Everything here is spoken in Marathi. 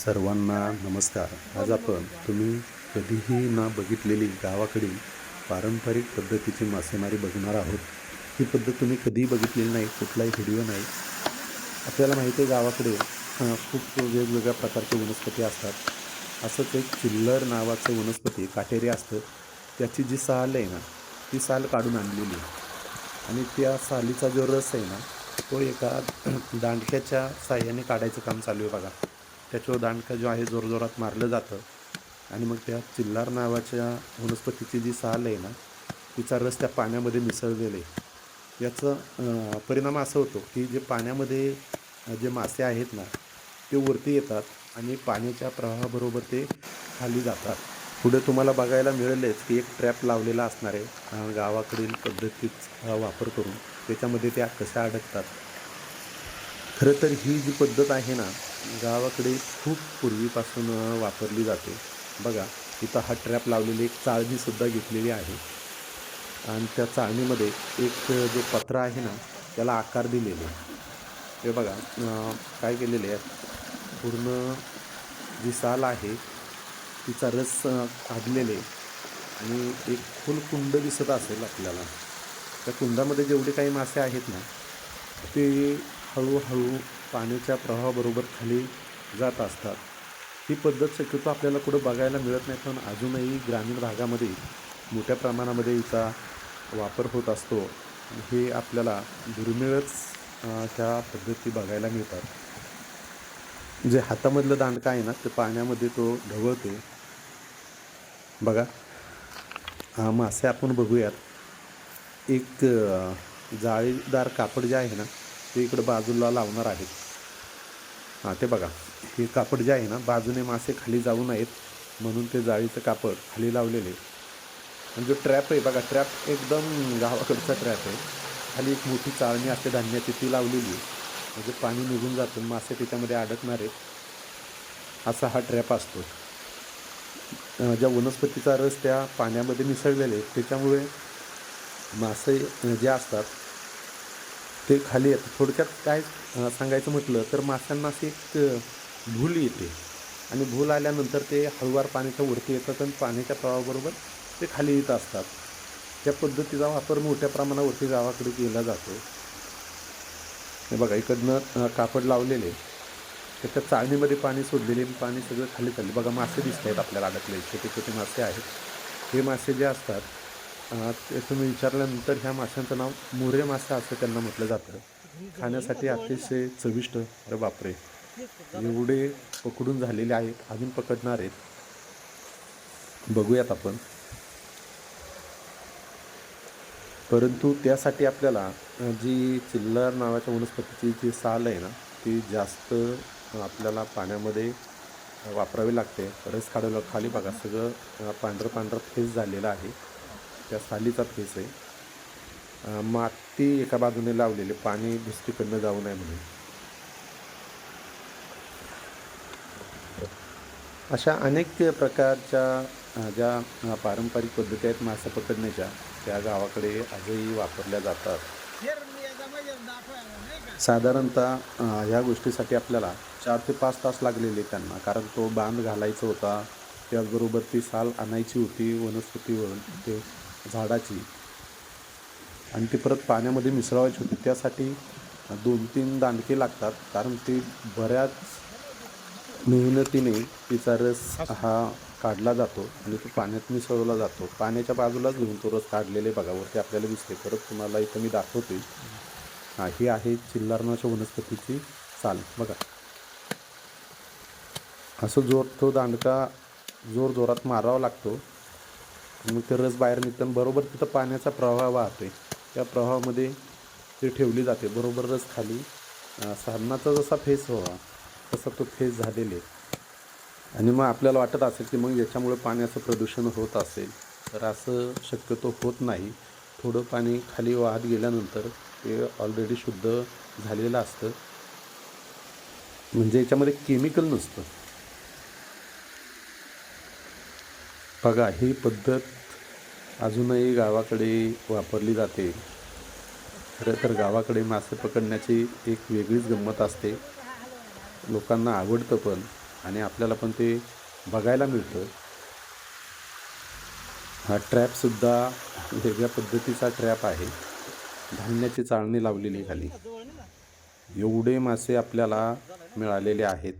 सर्वांना नमस्कार. आज आपण तुम्ही कधीही ना बघितलेली गावाकडील पारंपरिक पद्धतीची मासेमारी बघणार आहोत. ही पद्धत तुम्ही कधीही बघितलेली नाही कुठलाही व्हिडिओ नाही. आपल्याला माहिती आहे गावाकडे खूप वेगवेगळ्या प्रकारचे वनस्पती असतात. असंच एक चिल्लर नावाचं वनस्पती काटेरी असतं. त्याची जी साल आहे ना ती साल काढून आणलेली आहे. आणि त्या सालीचा जो रस आहे ना तो एका दांडक्याच्या साह्याने काढायचं काम चालू आहे बघा. त्याच्यावर दांडका जो आहे जोरजोरात मारलं जातं. आणि मग त्या चिल्लार नावाच्या वनस्पतीची जी साल आहे ना तिचा रस त्या पाण्यामध्ये मिसळलेला आहे. याचं परिणाम असं होतो की जे पाण्यामध्ये जे मासे आहेत ना ते वरती येतात आणि पाण्याच्या प्रवाहाबरोबर ते खाली जातात. पुढे तुम्हाला बघायला मिळेलच की एक ट्रॅप लावलेला असणार आहे गावाकडील पद्धतीचा वापर करून. त्याच्यामध्ये त्या कशा अडकतात. खरं तर ही जी पद्धत आहे ना गावाकडे खूप पूर्वीपासून वापरली जाते. बघा इथं हा ट्रॅप लावलेली एक चाळणीसुद्धा घेतलेली आहे. आणि त्या चाळणीमध्ये एक जो पत्रा आहे ना त्याला आकार दिलेले. आहे. हे बघा काय केलेले आहे पूर्ण जी साल आहे तिचा रस काढलेले. आणि एक फुल कुंड दिसत असेल आपल्याला. त्या कुंडामध्ये जेवढे काही मासे आहेत ना ते हळूहळू पाण्याच्या प्रवाहाबरोबर खाली जात असतात. ही पद्धत शक्यतो आपल्याला कुठं बघायला मिळत नाही पण अजूनही ग्रामीण भागामध्ये मोठ्या प्रमाणामध्ये हिचा वापर होत असतो. हे आपल्याला दुर्मिळच ह्या पद्धती बघायला मिळतात. जे हातामधलं दांडका आहे ना ते पाण्यामध्ये तो ढवळते. बघा हा मासे आपण बघूयात. एक जाळीदार कापड जे आहे ना ते इकडं बाजूला लावणार आहेत. हां ते बघा. हे कापड जे आहे ना बाजूने मासे खाली जाऊ नयेत म्हणून ते जाळीचं कापड खाली लावलेले. आणि जो ट्रॅप आहे बघा ट्रॅप एकदम गावाकडचा ट्रॅप आहे. खाली एक मोठी चाळणी असते धान्याची ती लावलेली आहे. म्हणजे पाणी निघून जातं मासे त्याच्यामध्ये अडकणार आहेत. असा हा ट्रॅप असतो. ज्या वनस्पतीचा रस त्या पाण्यामध्ये मिसळलेले त्याच्यामुळे मासे जे असतात ते खाली येतं थोडक्यात काय सांगायचं म्हटलं तर माशांना अशी एक भूल येते. आणि भूल आल्यानंतर ते हळूवार पाण्याच्या वरती येतात आणि पाण्याच्या प्रवाहाबरोबर ते खाली येत असतात. त्या पद्धतीचा वापर मोठ्या प्रमाणावरती गावाकडे केला जातो. हे बघा इकडनं कापड लावलेले त्याच्या चाळणीमध्ये पाणी सोडलेले आणि पाणी सगळं खाली चालले. बघा मासे दिसत आहेत आपल्याला अडकले छोटे छोटे मासे आहेत. हे मासे जे असतात तुम्ही विचारल्यानंतर ह्या माशांचं नाव मोरे मासा असं त्यांना म्हटलं जातं. खाण्यासाठी अतिशय चविष्ट अरे बापरे. एवढे पकडून झालेले आहेत अजून पकडणार आहेत. बघूयात आपण. परंतु त्यासाठी आपल्याला जी चिल्लर नावाच्या वनस्पतीची जी साल आहे ना ती जास्त आपल्याला पाण्यामध्ये वापरावी लागते. रस काढायला खाली बघा सगळं पांढरं पांढरं फेस झालेलं आहे. त्या सालीचा फेस आहे. माती एका बाजूने लावलेली पाणी दुसरीकडनं जाऊ नये म्हणून. अशा अनेक प्रकारच्या ज्या पारंपरिक पद्धती आहेत मासे पकडण्याच्या त्या गावाकडे आजही वापरल्या जातात. साधारणतः ह्या गोष्टीसाठी आपल्याला चार ते पाच तास लागलेले त्यांना कारण तो बांध घालायचा होता. त्याचबरोबर ती साल आणायची होती वनस्पतीवरून. ते झाडाची. आणि ती परत पाण्यामध्ये मिसळवायची होती. त्यासाठी दोन तीन दांडके लागतात. कारण ती बऱ्याच मेहनतीने तिचा रस हा काढला जातो आणि तो पाण्यात मिसळवला जातो. पाण्याच्या बाजूलाच घेऊन तो रस काढलेले बघा. वरती आपल्याला दिसते परत तुम्हाला इथं मी दाखवते ही आहे चिल्लारणाच्या वनस्पतीची साल बघा. असं जोर तो दांडका जोर जोरात मारावा लागतो. मग ते रस बाहेर निघतं आणि बरोबर तिथं पाण्याचा प्रवाह वाहतोय. त्या प्रवाहामध्ये ते ठेवली जाते. बरोबर रस खाली साधनाचा जसा फेस व्हावा तसा तो फेस झालेले आणि मग आपल्याला वाटत असेल की मग याच्यामुळे पाण्याचं प्रदूषण होत असेल. तर असं शक्यतो होत नाही. थोडं पाणी खाली वाहत गेल्यानंतर ते ऑलरेडी शुद्ध झालेलं असतं. म्हणजे याच्यामध्ये केमिकल नसतं. बघा ही पद्धत अजूनही गावाकडे वापरली जाते. खरं तर गावाकडे मासे पकडण्याची एक वेगळीच गंमत असते. लोकांना आवडतं पण आणि आपल्याला पण ते बघायला मिळतं. हा ट्रॅपसुद्धा वेगळ्या पद्धतीचा ट्रॅप आहे. धान्याची चाळणी लावलेली खाली. एवढे मासे आपल्याला मिळालेले आहेत.